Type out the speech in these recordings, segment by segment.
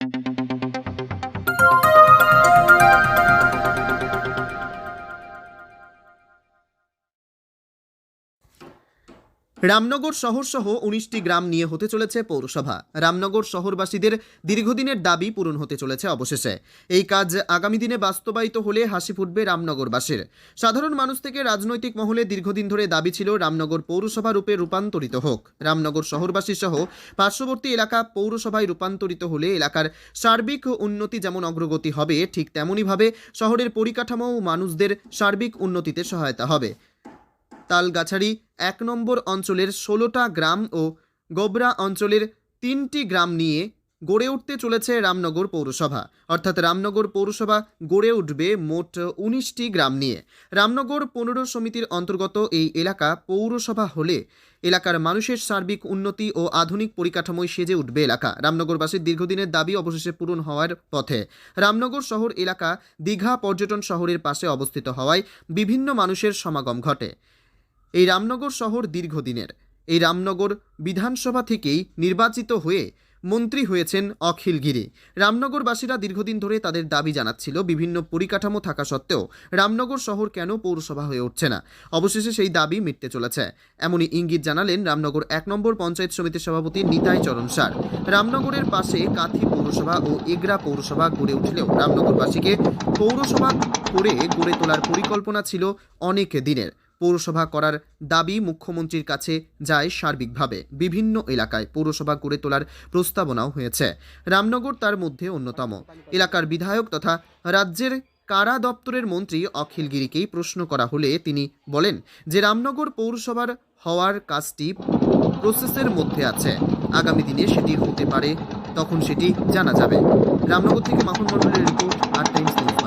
Thank you. Ramnagar শহর সহ উনিশটি গ্রাম নিয়ে হতে চলেছে পৌরসভা। রামনগর শহরবাসীদের দীর্ঘদিনের দাবি পূরণ হতে চলেছে অবশেষে। এই কাজ আগামী দিনে বাস্তবায়িত হলে হাসি ফুটবে রামনগরবাসীর। সাধারণ মানুষ থেকে রাজনৈতিক মহলে দীর্ঘদিন ধরে দাবি ছিল রামনগর পৌরসভা রূপে রূপান্তরিত হোক। রামনগর শহরবাসী সহ পার্শ্ববর্তী এলাকা পৌরসভায় রূপান্তরিত হলে এলাকার সার্বিক উন্নতি যেমন অগ্রগতি হবে, ঠিক তেমনইভাবে শহরের পরিকাঠামো ও মানুষদের সার্বিক উন্নতিতে সহায়তা হবে। তালগাছাড়ি এক নম্বর অঞ্চলের ষোলোটা গ্রাম ও গোবরা অঞ্চলের তিনটি গ্রাম নিয়ে গড়ে উঠতে চলেছে রামনগর পৌরসভা। অর্থাৎ রামনগর পৌরসভা গড়ে উঠবে মোট উনিশটি গ্রাম নিয়ে। রামনগর পনেরো সমিতির অন্তর্গত এই এলাকা পৌরসভা হলে এলাকার মানুষের সার্বিক উন্নতি ও আধুনিক পরিকাঠামোয় সেজে উঠবে এলাকা। রামনগরবাসীর দীর্ঘদিনের দাবি অবশেষে পূরণ হওয়ার পথে রামনগর শহর এলাকা দীঘা পর্যটন শহরের পাশে অবস্থিত হওয়ায় বিভিন্ন মানুষের সমাগম ঘটে। এই রামনগর শহর দীর্ঘদিনের। এই রামনগর বিধানসভা থেকেই নির্বাচিত হয়ে মন্ত্রী হয়েছেন অখিল গিরি। রামনগরবাসীরা দীর্ঘদিন ধরে তাদের দাবি জানাচ্ছিল, বিভিন্ন পরিকাঠামো থাকা সত্ত্বেও রামনগর শহর কেন পৌরসভা হয়ে উঠছে না? অবশেষে সেই দাবি মিটতে চলেছে। এমনই ইঙ্গিত জানালেন রামনগর এক নম্বর পঞ্চায়েত সমিতির সভাপতি নিতাই চরণ সার। রামনগরের পাশে কাঁথি পৌরসভা ও এগরা পৌরসভা গড়ে উঠলেও রামনগরবাসীকে পৌরসভা করে গড়ে তোলার পরিকল্পনা ছিল অনেক দিনের। পৌরসভা করার দাবি মুখ্যমন্ত্রীর কাছে যায় সার্বিকভাবে। বিভিন্ন এলাকায় পৌরসভা গড়ে তোলার প্রস্তাবনাও হয়েছে। রামনগর তার মধ্যে অন্যতম। এলাকার বিধায়ক তথা রাজ্যের কারা দপ্তরের মন্ত্রী অখিল গিরিকেই প্রশ্ন করা হলে তিনি বলেন যে, রামনগর পৌরসভার হওয়ার কাজটি প্রসেসের মধ্যে আছে। আগামী দিনে সেটি হতে পারে, তখন সেটি জানা যাবে। রামনগর থেকে মাখন মন্ডলের রিপোর্ট, আর টাইমস নিউজ।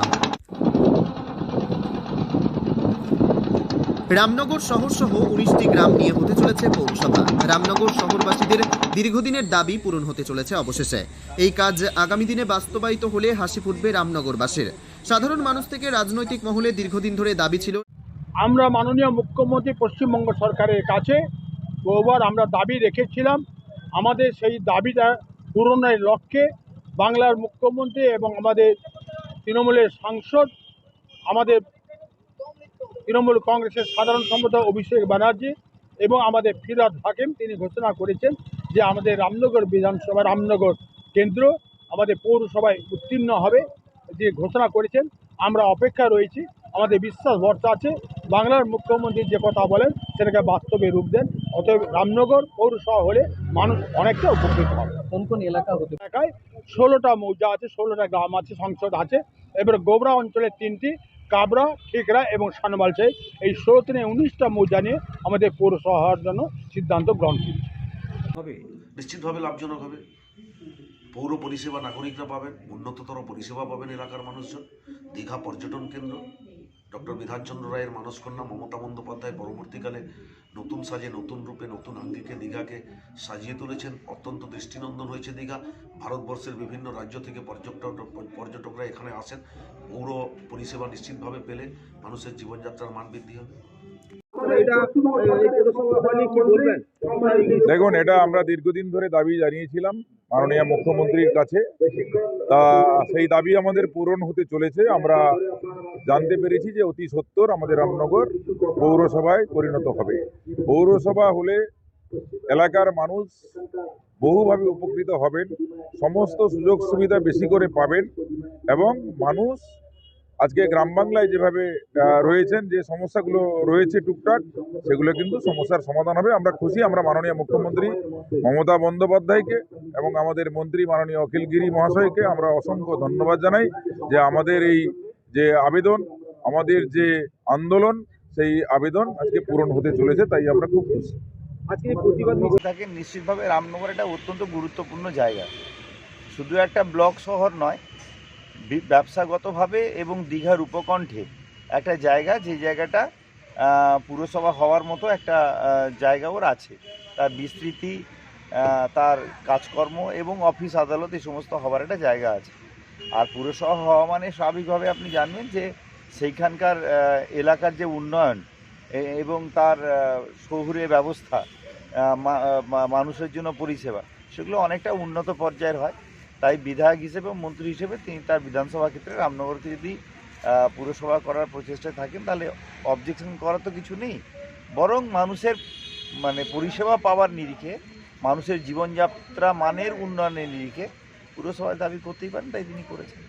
রামনগর শহর সহ উনিশটি গ্রাম নিয়ে হতে চলেছে পৌরসভা। রামনগর শহরবাসীদের দীর্ঘদিনের দাবি পূরণ হতে চলেছে অবশেষে। এই কাজ আগামী দিনে বাস্তবায়িত হলে হাসি ফুটবে রামনগরবাসীর। সাধারণ মানুষ থেকে রাজনৈতিক মহলে দীর্ঘদিন ধরে দাবি ছিল। আমরা মাননীয় মুখ্যমন্ত্রী পশ্চিমবঙ্গ সরকারের কাছে বহুবার আমরা দাবি রেখেছিলাম। আমাদের সেই দাবিটা পূরণের লক্ষ্যে বাংলার মুখ্যমন্ত্রী এবং আমাদের তৃণমূলের সাংসদ, আমাদের তৃণমূল কংগ্রেসের সাধারণ সম্পাদক অভিষেক ব্যানার্জি এবং আমাদের ফিরাদ হাকিম তিনি ঘোষণা করেছেন যে আমাদের রামনগর বিধানসভা রামনগর কেন্দ্র আমাদের পৌরসভায় উত্তীর্ণ হবে। যে ঘোষণা করেছেন আমরা অপেক্ষা রয়েছি। আমাদের বিশ্বাস ভরসা আছে। বাংলার মুখ্যমন্ত্রী যে কথা বলেন সেটাকে বাস্তবে রূপ দেন। অতএব রামনগর পৌরসভা হলে মানুষ অনেকটা উপকৃত হবে। কোন কোন এলাকা হতে? এলাকায় ষোলোটা মৌজা আছে ষোলোটা গ্রাম আছে সংসদ আছে। এবার গোবরা অঞ্চলের তিনটি কাবরা, ঠিকরা এবং সানমালসাই এই ষোলো তিনে উনিশটা মৌজা নিয়ে আমাদের পৌরসভা হওয়ার জন্য সিদ্ধান্ত গ্রহণ করছে। হবে? নিশ্চিতভাবে লাভজনক হবে। পৌর পরিষেবা নাগরিকরা পাবেন, উন্নততর পরিষেবা পাবেন এলাকার মানুষজন, দীঘা পর্যটন কেন্দ্র। ডক্টর বিধানচন্দ্র রায়ের মানসকন্যা মমতা বন্দ্যোপাধ্যায় পরবর্তীকালে নতুন সাজে, নতুন রূপে, নতুন আঙ্গিকে, দীঘাকে সাজিয়ে তুলেছেন। অত্যন্ত দৃষ্টিনন্দন হয়েছে দীঘা। ভারতবর্ষের বিভিন্ন রাজ্য থেকে পর্যটক, পর্যটকরা এখানে আসেন। পৌর পরিষেবা নিশ্চিতভাবে পেলে মানুষের জীবনযাত্রার মান বৃদ্ধি হবে। দেখুন, এটা আমরা দীর্ঘদিন ধরে দাবি জানিয়েছিলাম মাননীয় মুখ্যমন্ত্রীর কাছে। তা সেই দাবি আমাদের পূরণ হতে চলেছে। আমরা জানতে পেরেছি যে অতি সত্তর আমাদের রামনগর পৌরসভায় পরিণত হবে। পৌরসভা হলে এলাকার মানুষ বহুভাবে উপকৃত হবেন, সমস্ত সুযোগ সুবিধা বেশি করে পাবেন এবং মানুষ আজকে গ্রাম বাংলায় যেভাবে রয়েছেন, যে সমস্যাগুলো রয়েছে টুকটাক, সেগুলো কিন্তু সমস্যার সমাধান হবে। আমরা খুশি, আমরা মাননীয় মুখ্যমন্ত্রী মমতা বন্দ্যোপাধ্যায়কে এবং আমাদের মন্ত্রী মাননীয় অখিল গিরি মহাশয়কে আমরা অসংখ্য ধন্যবাদ জানাই যে আমাদের এই যে আবেদন, আমাদের যে আন্দোলন, সেই আবেদন আজকে পূরণ হতে চলেছে, তাই আমরা খুব খুশি। আজকে প্রতিবাদ থাকে, নিশ্চিতভাবে রামনগর একটা অত্যন্ত গুরুত্বপূর্ণ জায়গা। শুধু একটা ব্লক শহর নয় ব্যবসাগতভাবে এবং দীঘার উপকণ্ঠে একটা জায়গা, যে জায়গাটা পুরসভা হওয়ার মতো একটা জায়গা ওর আছে। তার বিস্তৃতি তার কাজকর্ম এবং অফিস আদালত এই সমস্ত হওয়ার একটা জায়গা আছে। আর পুরসভা হওয়া মানে স্বাভাবিকভাবে আপনি জানবেন যে সেইখানকার এলাকার যে উন্নয়ন এবং তার শহুরে ব্যবস্থা মানুষের জন্য পরিষেবা, সেগুলো অনেকটা উন্নত পর্যায়ের হয়। তাই বিধায়ক হিসেবে, মন্ত্রী হিসেবে তিনি তার বিধানসভা ক্ষেত্রে রামনগরকে যদি পুরসভা করার প্রচেষ্টায় থাকেন, তাহলে অবজেকশন করার তো কিছু নেই। বরং মানুষের মানে পরিষেবা পাওয়ার নিরিখে, মানুষের জীবনযাত্রা মানের উন্নয়নের নিরিখে পুরসভায় দাবি করতেই পারেন তাই তিনি করেছেন।